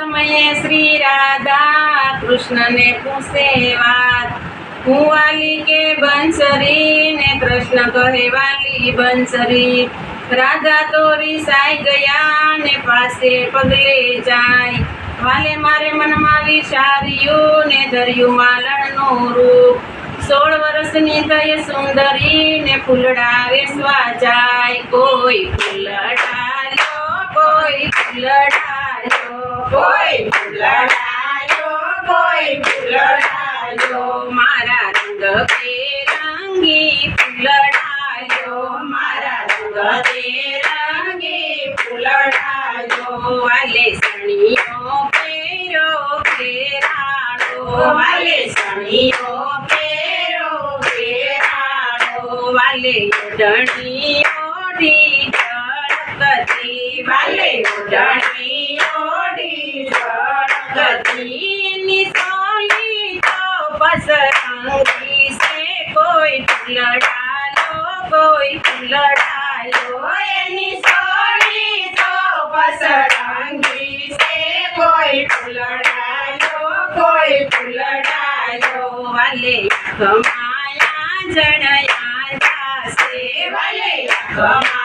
સમયે શ્રી રાધા કૃષ્ણને પૂછે વાત. હું વાલી કે બંસરી? ને કૃષ્ણ કહે, વાલી, બંસરી. રાધા તો રીસાઈ ગયા ને પાસે પગલે જાય. વાલે મારે મનમાં વિચાર્યું ને ધર્યું માલણનું રૂપ. સોળ વર્ષની થઈ સુંદરી ને ફૂલડા વેસવા જાય. કોઈ ફૂલડાયો કોઈ ફૂલડાયો કોઈ ભૂલડાયો કોઈ ભૂલડાયો, મારા રંગ બેરંગી ફૂલડાયો, મારા રંગ બેરંગી ફૂલડાયો, વાલે સણીઓ પેરો ફેરાડો, વાલે સણીઓ પેરો ફેરાડો, વાલે ઓઢણી ડી ઝળકતી વાલે ઓઢી ઝળકતી નિસોલી તો બસરંગી સે કોઈ ફૂલડાલો કોઈ ફૂલડાલો એની સોળી તો બસરંગી સે કોઈ ફૂલડાલો કોઈ ફૂલડાલો વાલે કમાયા જણયા જાસે વાલે ખમાયા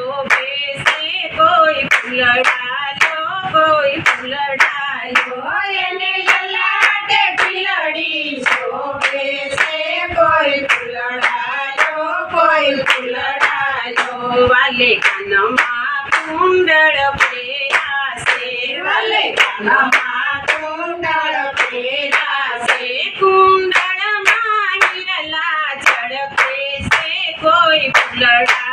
શોભે સે કોઈ ફૂલડાલો કોઈ ફૂલડાલો એને લલાટે કિલડી શોભે સે કોઈ ફૂલડાલો કોઈ ફૂલડાલો વાલે કાનમાં કુંડળ પહેરાશે વાલે કાનમાં કુંડળ પહેરાશે કુંડળમાં હિરલા ઝડપે છે, કોઈ ફૂલડાલો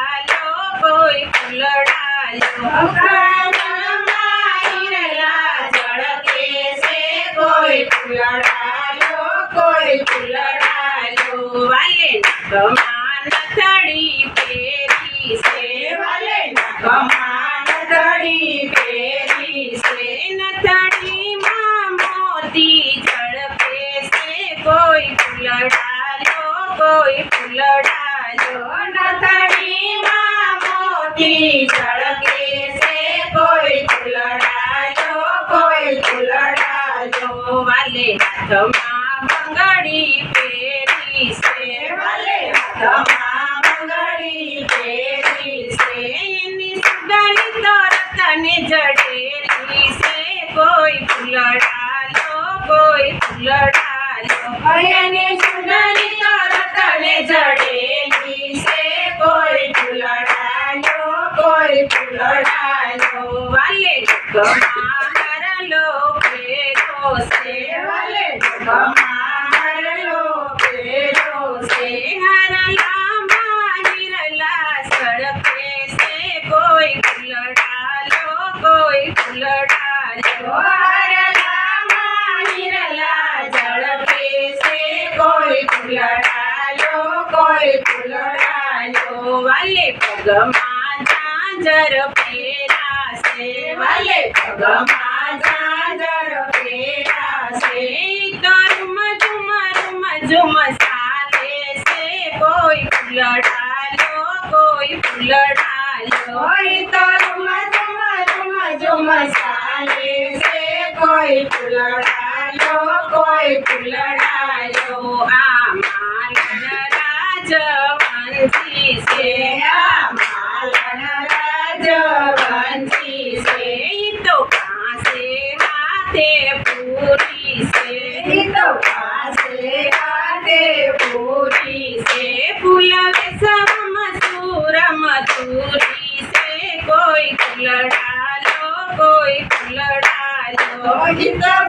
કોઈ ફૂલડાલો કાનમાં હિરલા ઝડપે છે કોઈ ફૂલડાલો કોઈ ફૂલડાલો વાલે નખમાં નથડી પહેરી છે વાલે નખમાં નથડી પહેરી છે નથડીમાં મોતી ઝડપે છે કોઈ ફૂલડાલો કોઈ ફૂલડાલો નથડીમાં મોતી ઝળકે છે કોઈ ફૂલડાલો કોઈ ફૂલડાલો વાલે હાથમાં વાલે કમારલો પેરો છે વાલે કમારલો પેરો છે હરલામાં હિરલા સડકે છે કોઈ ફૂલડાલો કોઈ ફૂલડાલો હરલામાં હિરલા ઝડપે છે કોઈ ફૂલડાલો કોઈ ફૂલડાલો વાલે પગમાં ઝાંઝર પહેરાશે વાલે પગમાં ઝાંઝર પહેરાશે તો રૂમ ઝુમ છે કોઈ ફૂલડાલો તો રૂમ ઝુમ ચાલે છે કોઈ ફૂલડાલો કોઈ ફૂલડાલો આ માલણ રાજવંશી છે છે